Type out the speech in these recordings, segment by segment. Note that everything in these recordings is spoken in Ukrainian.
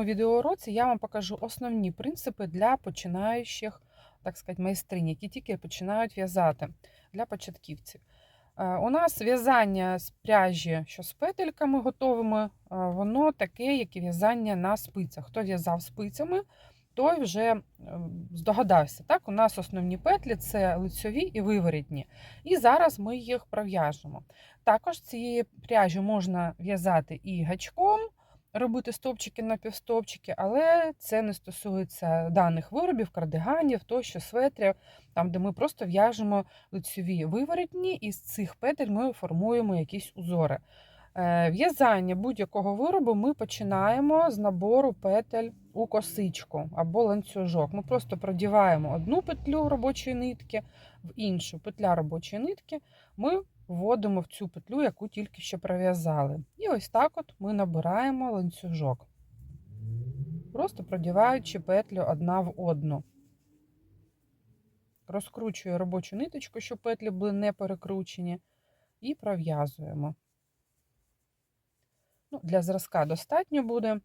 цьому відеоуроці я вам покажу основні принципи для починаючих, так сказати, майстринь, які тільки починають в'язати для початківців. Е, У нас в'язання з пряжі, що з петельками готовими, е, воно таке, як і в'язання на спицях. Хто в'язав спицями, той вже здогадався. Так, у нас основні петлі це лицьові і виворітні. І зараз ми їх пров'яжемо. Також цієї пряжі можна в'язати і гачком, робити стовпчики на півстовпчики, але це не стосується даних виробів, кардиганів, тощо светрів, там, де ми просто в'яжемо лицьові виворітні, і з цих петель ми формуємо якісь узори. Е, В'язання будь-якого виробу ми починаємо з набору петель у косичку або ланцюжок. Ми просто продіваємо одну петлю робочої нитки в іншу петля робочої нитки. Ми вводимо в цю петлю, яку тільки що пров'язали. І ось так от ми набираємо ланцюжок, просто продіваючи петлю одна в одну. Розкручую робочу ниточку, щоб петлі були не перекручені, і пров'язуємо. Ну, Для зразка достатньо буде.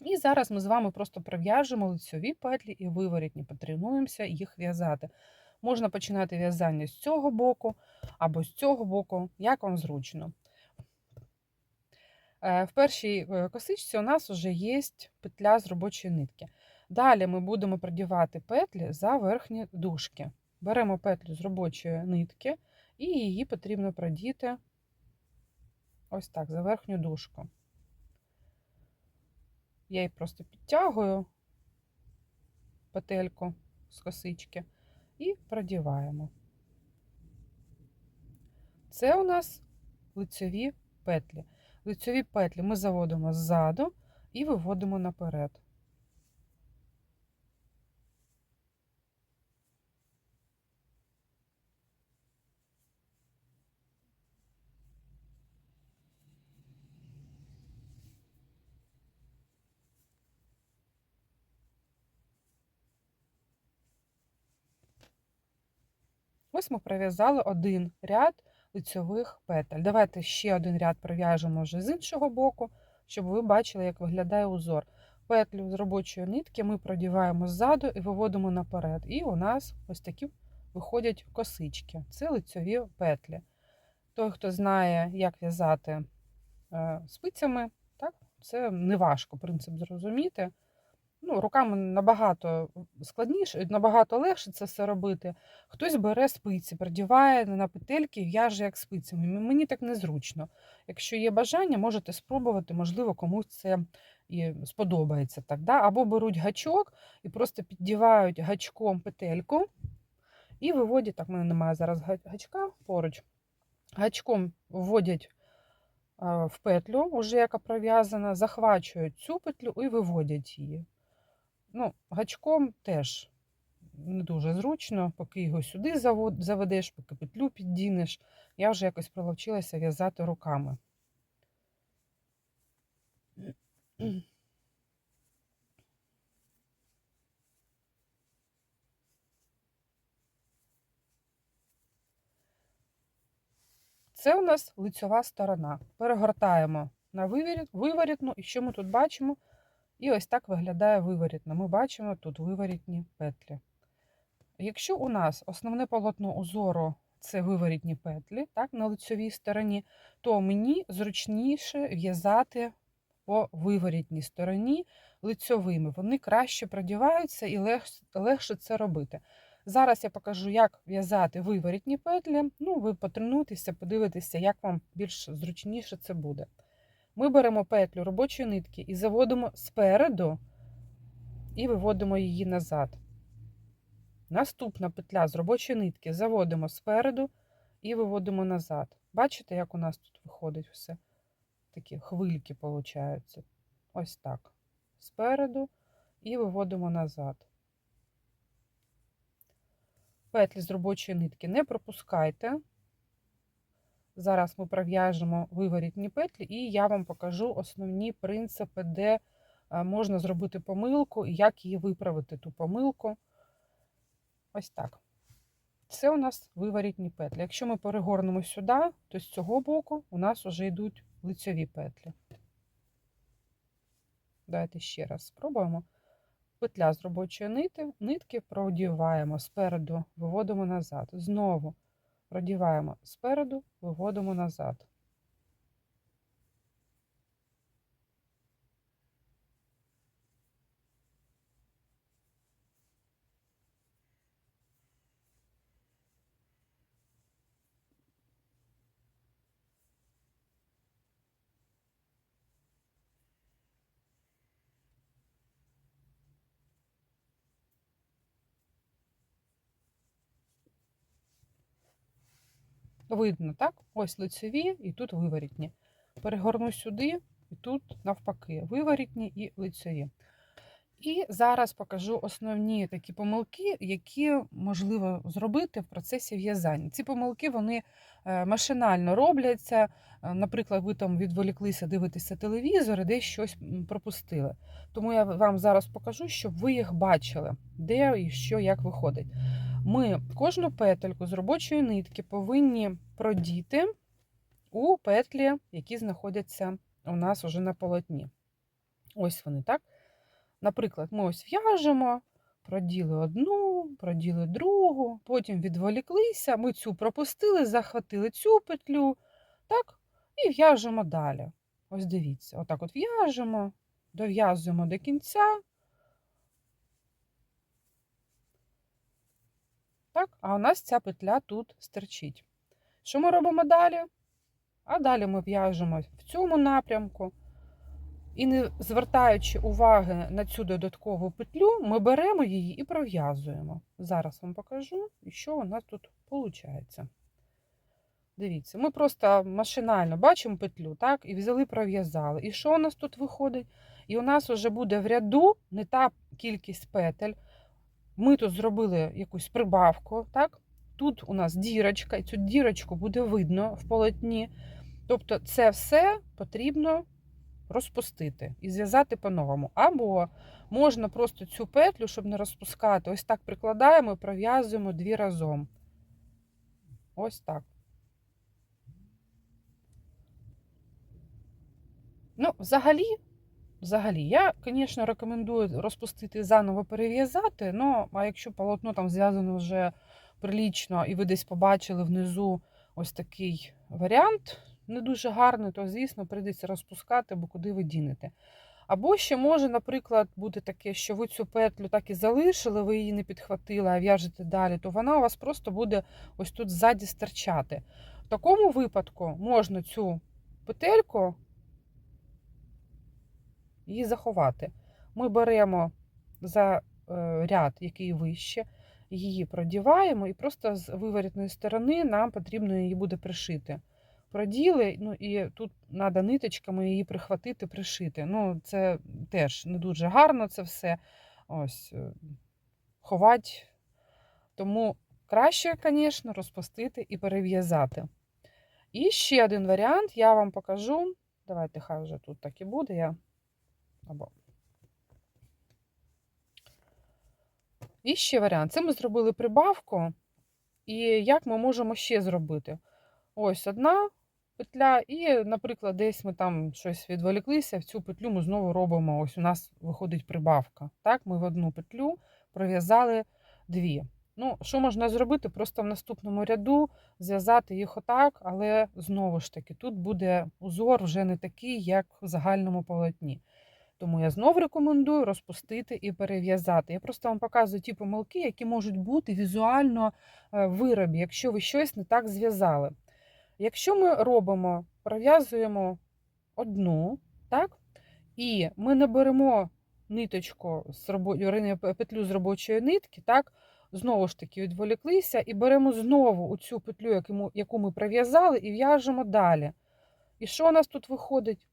І зараз ми з вами просто пров'яжемо лицьові петлі і виворітні, потренуємося їх в'язати. Можна починати в'язання з цього боку або з цього боку, як вам зручно. Е, В першій е, косичці у нас вже є петля з робочої нитки. Далі ми будемо продівати петлі за верхні дужки. Беремо петлю з робочої нитки і її потрібно продіти ось так, за верхню дужку. Я її просто підтягую петельку з косички і продіваємо. Це у нас лицьові петлі. Лицьові петлі ми заводимо ззаду і виводимо наперед. Ось ми пров'язали один ряд лицьових петель. Давайте ще один ряд пров'яжемо вже з іншого боку, щоб ви бачили, як виглядає узор. Петлю з робочої нитки ми продіваємо ззаду і виводимо наперед. І у нас ось такі виходять косички. Це лицьові петлі. Той, хто знає, як в'язати е, спицями, так, це не важко принцип зрозуміти. Ну, Руками набагато складніше, набагато легше це все робити. Хтось бере спиці, продіває на петельки в'яже як спицями. Мені так незручно. Якщо є бажання, можете спробувати, можливо, комусь це і сподобається. так, да? Або беруть гачок і просто піддівають гачком петельку і виводять, так, в мене немає зараз гачка поруч, гачком вводять в петлю, уже яка пров'язана, захвачують цю петлю і виводять її. Ну, Гачком теж не дуже зручно, поки його сюди заведеш, поки петлю піддінеш. Я вже якось приловчилася в'язати руками. Це у нас лицьова сторона. Перегортаємо на виворітну, і що ми тут бачимо? І ось так виглядає виворітна. Ми бачимо тут виворітні петлі. Якщо у нас основне полотно узору це виворітні петлі, так, на лицьовій стороні, то мені зручніше в'язати по виворітній стороні лицьовими. Вони краще продіваються і легше це робити. Зараз я покажу, як в'язати виворітні петлі. Ну, ви потренуйтеся, подивитеся, як вам більш зручніше це буде. Ми беремо петлю робочої нитки і заводимо спереду і виводимо її назад. Наступна петля з робочої нитки заводимо спереду і виводимо назад. Бачите, як у нас тут виходить все? Такі хвильки получаються. Ось так. Спереду і виводимо назад. Петлі з робочої нитки не пропускайте. Зараз ми пров'яжемо виворітні петлі, і я вам покажу основні принципи, де е, можна зробити помилку і як її виправити, ту помилку. Ось так. Це у нас виворітні петлі. Якщо ми перегорнемо сюди, то з цього боку у нас вже йдуть лицьові петлі. Давайте ще раз спробуємо. Петля з робочої нити, нитки продіваємо спереду, виводимо назад. Знову продіваємо спереду, виводимо назад. Видно, так? Ось лицеві і тут виворітні. Перегорну сюди, і тут навпаки, виворітні і лицеві. І зараз покажу основні такі помилки, які можливо зробити в процесі в'язання. Ці помилки вони е, машинально робляться. Е, Наприклад, ви там відволіклися дивитися телевізор і десь щось пропустили. Тому я вам зараз покажу, щоб ви їх бачили, де і що як виходить. Ми кожну петельку з робочої нитки повинні продіти у петлі, які знаходяться у нас уже на полотні. Ось вони, так? Наприклад, ми ось в'яжемо, проділи одну, проділи другу, потім відволіклися, ми цю пропустили, захватили цю петлю, так, і в'яжемо далі. Ось дивіться, отак от в'яжемо, дов'язуємо до кінця. Так, а у нас ця петля тут стерчить. Що ми робимо далі? А далі ми в'яжемо в цьому напрямку. І не звертаючи уваги на цю додаткову петлю, ми беремо її і пров'язуємо. Зараз вам покажу, що у нас тут виходить. Дивіться, ми просто машинально бачимо петлю, так, і взяли, пров'язали. І що у нас тут виходить? І у нас вже буде в ряду не та кількість петель. Ми тут зробили якусь прибавку, так? Тут у нас дірочка, і цю дірочку буде видно в полотні. Тобто, це все потрібно розпустити і зв'язати по-новому. Або можна просто цю петлю, щоб не розпускати, ось так прикладаємо і пров'язуємо дві разом. Ось так. Ну, взагалі, взагалі, я, звісно, рекомендую розпустити заново перев'язати. Ну, а якщо полотно там зв'язано вже прилічно, і ви десь побачили внизу ось такий варіант, не дуже гарний, то, звісно, прийдеться розпускати, бо куди ви дінете. Або ще може, наприклад, бути таке, що ви цю петлю так і залишили, ви її не підхватили, а в'яжете далі, то вона у вас просто буде ось тут ззаді стирчати. В такому випадку можна цю петельку її заховати. Ми беремо за е, ряд, який вище, її продіваємо, і просто з виворітної сторони нам потрібно її буде пришити. Проділи, ну і тут треба ниточками її прихватити, пришити. Ну, це теж не дуже гарно це все ось е, ховати. Тому краще, звісно, розпустити і перев'язати. І ще один варіант я вам покажу. Давайте, хай вже тут так і буде. Я або. І ще варіант. Це ми зробили прибавку. І як ми можемо ще зробити? Ось одна петля, і, наприклад, десь ми там щось відволіклися, в цю петлю ми знову робимо. Ось у нас виходить прибавка. Так, ми в одну петлю пров'язали дві. Ну, що можна зробити? Просто в наступному ряду зв'язати їх отак, але знову ж таки, тут буде узор вже не такий, як в загальному полотні. Тому я знову рекомендую розпустити і перев'язати. Я просто вам показую ті помилки, які можуть бути візуально в виробі, якщо ви щось не так зв'язали. Якщо ми робимо, пров'язуємо одну, так, і ми не беремо ниточку з робо... петлю з робочої нитки, так, знову ж таки відволіклися, і беремо знову цю петлю, яку ми пров'язали, і в'яжемо далі. І що у нас тут виходить?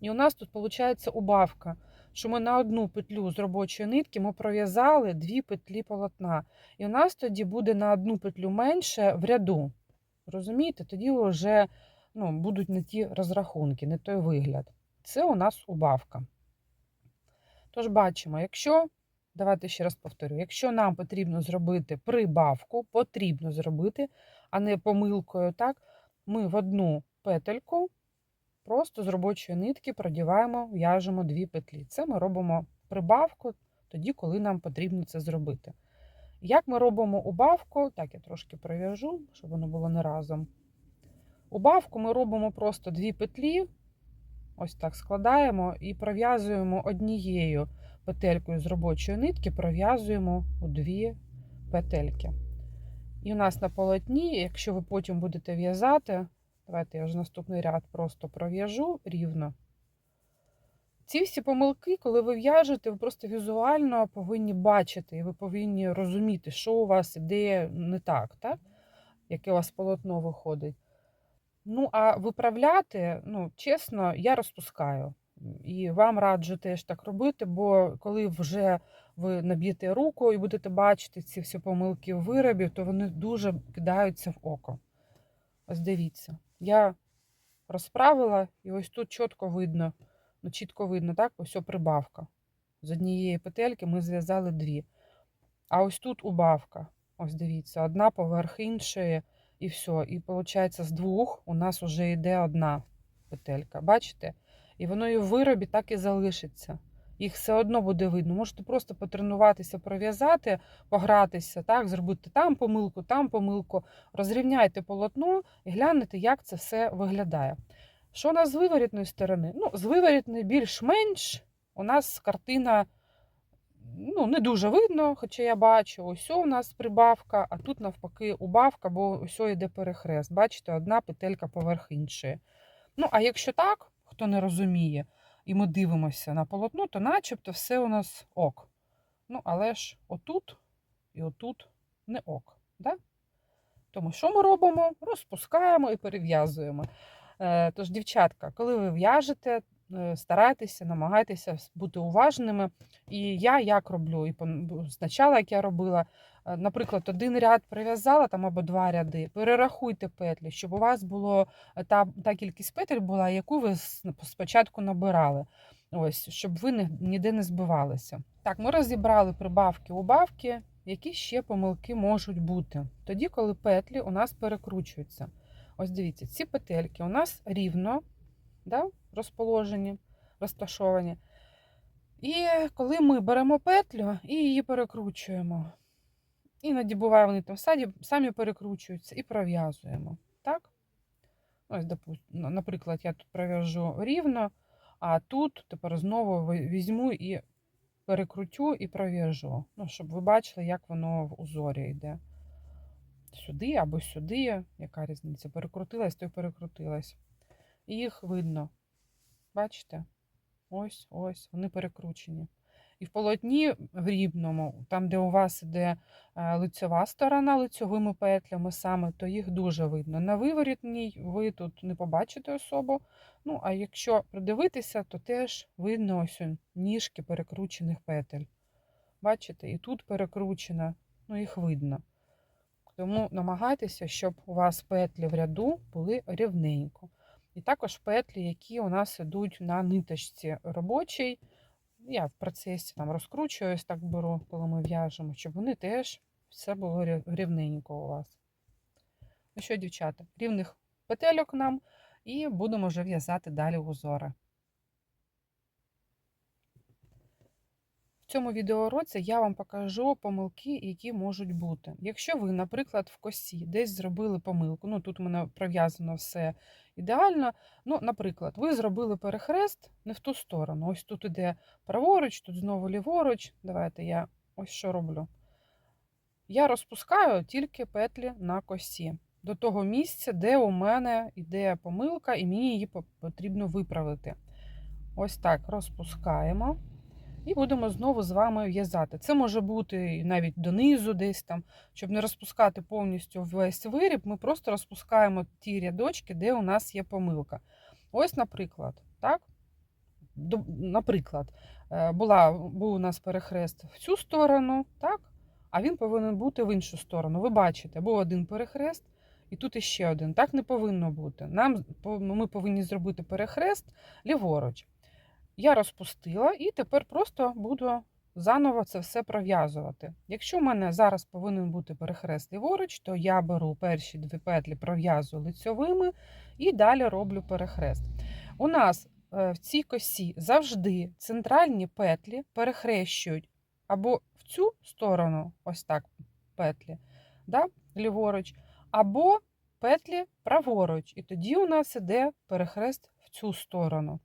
І у нас тут виходить убавка, що ми на одну петлю з робочої нитки ми пров'язали дві петлі полотна. І у нас тоді буде на одну петлю менше в ряду. Розумієте? Тоді вже ну, будуть не ті розрахунки, не той вигляд. Це у нас убавка. Тож бачимо, якщо, давайте ще раз повторю, якщо нам потрібно зробити прибавку, потрібно зробити, а не помилкою, так, ми в одну петельку просто з робочої нитки продіваємо, в'яжемо дві петлі. Це ми робимо прибавку тоді, коли нам потрібно це зробити. Як ми робимо убавку, так я трошки пров'яжу, щоб воно було не разом. Убавку ми робимо просто дві петлі, ось так складаємо і пров'язуємо однією петелькою з робочої нитки, пров'язуємо у дві петельки. І у нас на полотні, якщо ви потім будете в'язати, давайте я вже наступний ряд просто пров'яжу рівно. Ці всі помилки, коли ви в'яжете, ви просто візуально повинні бачити, і ви повинні розуміти, що у вас іде не так, так? яке у вас полотно виходить. Ну, а виправляти, ну, чесно, я розпускаю. І вам раджу теж так робити, бо коли вже ви наб'єте руку і будете бачити ці всі помилки в виробі, то вони дуже кидаються в око. Ось дивіться, я розправила, і ось тут чітко видно, ну чітко видно, так, ось прибавка. З однієї петельки ми зв'язали дві. А ось тут убавка. Ось дивіться, одна поверх іншої, і все. І виходить, з двох у нас вже йде одна петелька. Бачите? І воно і в виробі так і залишиться. Їх все одно буде видно. Можете просто потренуватися, пров'язати, погратися, так, зробити там помилку, там помилку, розрівняйте полотно і глянете, як це все виглядає. Що у нас з виворітної сторони? Ну, з виворітної більш-менш у нас картина ну, не дуже видно, хоча я бачу, ось у нас прибавка, а тут навпаки убавка, бо ось йде перехрест. Бачите, одна петелька поверх іншої. Ну, а якщо так, хто не розуміє, і ми дивимося на полотно, то начебто все у нас ок. Ну, але ж отут і отут не ок. Да? Тому що ми робимо? Розпускаємо і перев'язуємо. Е, Тож, дівчатка, коли ви в'яжете, старайтеся, намагайтеся бути уважними. І я як роблю, і спочатку, як я робила, е, наприклад, один ряд прив'язала там або два ряди, перерахуйте петлі, щоб у вас було е, та, та кількість петель була, яку ви спочатку набирали. Ось, щоб ви ніде не збивалися. Так, ми розібрали прибавки, убавки. Які ще помилки можуть бути? Тоді, коли петлі у нас перекручуються. Ось дивіться, ці петельки у нас рівно да, розположені, розташовані. І коли ми беремо петлю і її перекручуємо. Іноді буває, вони там саді, самі перекручуються і пров'язуємо. Так? Ось, ну, наприклад, я тут пров'яжу рівно, а тут тепер знову візьму і перекрутю і пров'яжу. Ну, щоб ви бачили, як воно в узорі йде. Сюди або сюди, яка різниця? Перекрутилась, то й перекрутилась. І їх видно. Бачите? Ось, ось, вони перекручені. І в полотні в рівному, там, де у вас іде е, лицьова сторона лицьовими петлями саме, то їх дуже видно. На виворітній ви тут не побачите особу. Ну, а якщо придивитися, то теж видно ось ніжки перекручених петель. Бачите, і тут перекручена, ну їх видно. Тому намагайтеся, щоб у вас петлі в ряду були рівненько. І також петлі, які у нас йдуть на ниточці робочій. Я в процесі там розкручую, ось так беру, коли ми в'яжемо, щоб вони теж все було рівненько у вас. Ну що, дівчата, рівних петельок нам і будемо вже в'язати далі узори. Цьому відеоуроці я вам покажу помилки, які можуть бути. Якщо ви, наприклад, в косі десь зробили помилку, ну тут у мене пров'язано все ідеально. Ну, наприклад, ви зробили перехрест не в ту сторону. Ось тут іде праворуч, тут знову ліворуч. Давайте я ось що роблю. Я розпускаю тільки петлі на косі до того місця, де у мене йде помилка, і мені її потрібно виправити. Ось так розпускаємо. І будемо знову з вами в'язати. Це може бути навіть донизу, десь там, щоб не розпускати повністю весь виріб, ми просто розпускаємо ті рядочки, де у нас є помилка. Ось, наприклад, так? Наприклад, е, була, був у нас перехрест в цю сторону, так? а він повинен бути в іншу сторону. Ви бачите, був один перехрест, і тут іще один. Так не повинно бути. Нам ми повинні зробити перехрест ліворуч. Я розпустила і тепер просто буду заново це все пров'язувати. Якщо в мене зараз повинен бути перехрест ліворуч, то я беру перші дві петлі, пров'язую лицьовими і далі роблю перехрест. У нас е, в цій косі завжди центральні петлі перехрещують або в цю сторону, ось так петлі, да, ліворуч, або петлі праворуч. І тоді у нас іде перехрест в цю сторону.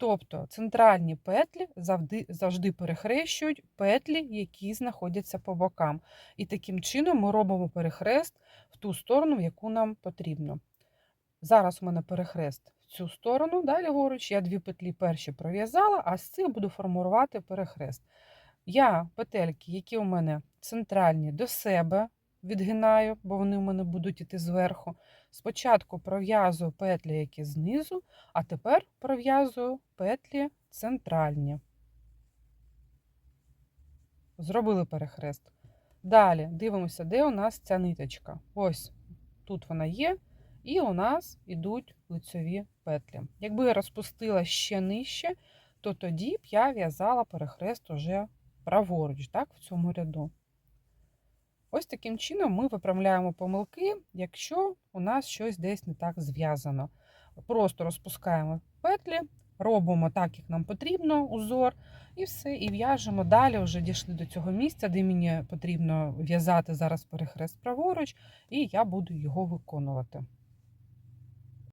Тобто центральні петлі завжди, завжди перехрещують петлі, які знаходяться по бокам. І таким чином ми робимо перехрест в ту сторону, в яку нам потрібно. Зараз у мене перехрест в цю сторону, далі ліворуч. Я дві петлі перші пров'язала, а з цих буду формувати перехрест. Я петельки, які у мене центральні, до себе відгинаю, бо вони у мене будуть іти зверху. Спочатку пров'язую петлі, які знизу, а тепер пров'язую петлі центральні. Зробили перехрест. Далі дивимося, де у нас ця ниточка. Ось тут вона є, і у нас йдуть лицьові петлі. Якби я розпустила ще нижче, то тоді б я в'язала перехрест уже праворуч, так, в цьому ряду. Ось таким чином ми виправляємо помилки, якщо у нас щось десь не так зв'язано. Просто розпускаємо петлі, робимо так, як нам потрібно, узор, і все, і в'яжемо. Далі вже дійшли до цього місця, де мені потрібно в'язати зараз перехрест праворуч, і я буду його виконувати.